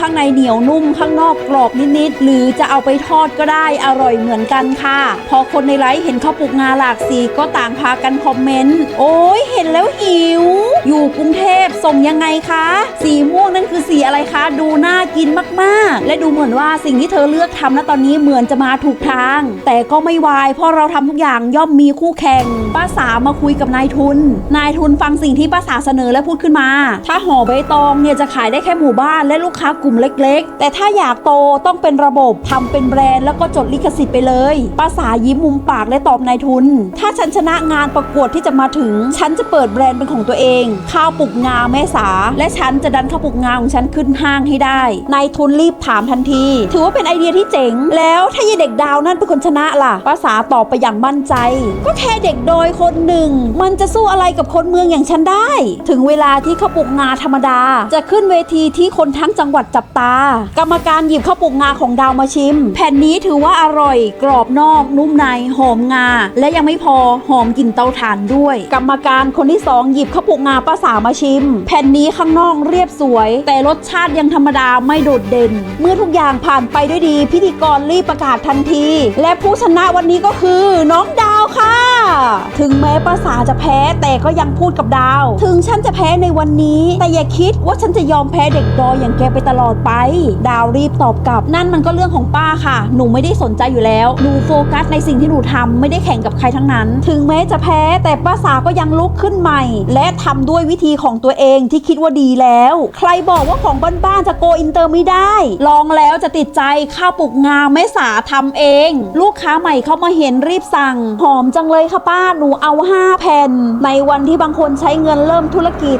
ข้างในเหนียวนุ่มข้างนอกกรอบนิดๆหรือจะเอาไปทอดก็ได้อร่อยเหมือนกันค่ะ พอคนในไลฟ์เห็นข้าวปลูกงาหลากสีก็ต่างพากันคอมเมนต์ โอ้ยเห็นแล้วหิว อยู่กรุงเทพส่งยังไงคะ สีม่วงนั่นคือสีอะไรคะ ดูน่ากินมากๆ และดูเหมือนว่าสิ่งที่เธอเลือกทำณตอนนี้เหมือนจะมาถูกทาง แต่ก็ไม่วายเพราะเราทำทุกอย่างย่อมมีคู่แข่งป้าสามาคุยกับนายทุน นายทุนฟังสิ่งที่ป้าสาเสนอและพูดขึ้นมา ถ้าห่อใบตองเนี่ยจะขายได้แค่หมู่บ้านและลูกค้ากลุ่มเล็ก ๆ แต่ถ้าอยากโตต้องเป็นระบบทำเป็นแบรนด์แล้วก็จดลิขสิทธิ์ไปเลยป้าสายิ้มมุมปากและตอบนายทุน ถ้าฉันชนะงานประกวดที่จะมาถึง ฉันจะเปิดแบรนด์เป็นของตัวเอง ข้าวปลูกงาแม่สา และฉันจะดันข้าวปลูกงาของฉันขึ้นห้างให้ได้นายทุนรีบถามทันที ถือว่าเป็นไอเดียที่เจ๋ง แล้วถ้ายายเด็กดาวนั่นเป็นคนชนะล่ะป้าสาตอบไปอย่างมั่นใจ ก็แค่เด็กโดยคนหนึ่ง มันจะสู้อะไรกับคนเมืองอย่างฉันได้ ถึงเวลาที่ข้าวปลูกงาธรรมดา จะขึ้นเวทีที่คนทั้งจังหวัดจับตา กรรมการหยิบข้าวปลูกงาของดาวมาชิม แผ่นนี้ถือว่าอร่อย กรอบนอก นุ่มในหอมงา และยังไม่พอหอมกลิ่นเตาถ่านด้วย กรรมการคนที่สองหยิบข้าวปลูกงาป้าสามาชิม แผ่นนี้ข้างนอกเรียบสวย แต่รสชาติยังธรรมดาไม่โดดเด่น เมื่อทุกอย่างผ่านไปด้วยดี พิธีกรรีบประกาศทันที และผู้ชนะวันนี้ก็คือ น้องดาวค่ะ ถึงแม้ป้าสาจะแพ้แต่ก็ยังพูดกับดาว ถึงฉันจะแพ้ในวันนี้ แต่อย่าคิดว่าฉันจะยอมแพ้เด็กดอยอย่างแกไปตลอดไป ดาวรีบตอบกลับ นั่นมันก็เรื่องของป้าค่ะ หนูไม่ได้สนใจอยู่แล้ว หนูโฟกัสในสิ่งที่หนูทำไม่ได้แข่งกับใครทั้งนั้น ถึงแม้จะแพ้แต่ป้าสาก็ยังลุกขึ้นใหม่ และทำด้วยวิธีของตัวเองที่คิดว่าดีแล้ว ใครบอกว่าของบ้านๆจะโกอินเตอร์ไม่ได้ ลองแล้วจะติดใจข้าวปลูกงาแม่สาทำเอง ลูกค้าใหม่เข้ามาเห็นรีบสั่งหอมจังเลยค่ะป้าหนูเอาห้าแผ่นในวันที่บางคนใช้เงินเริ่มธุรกิจ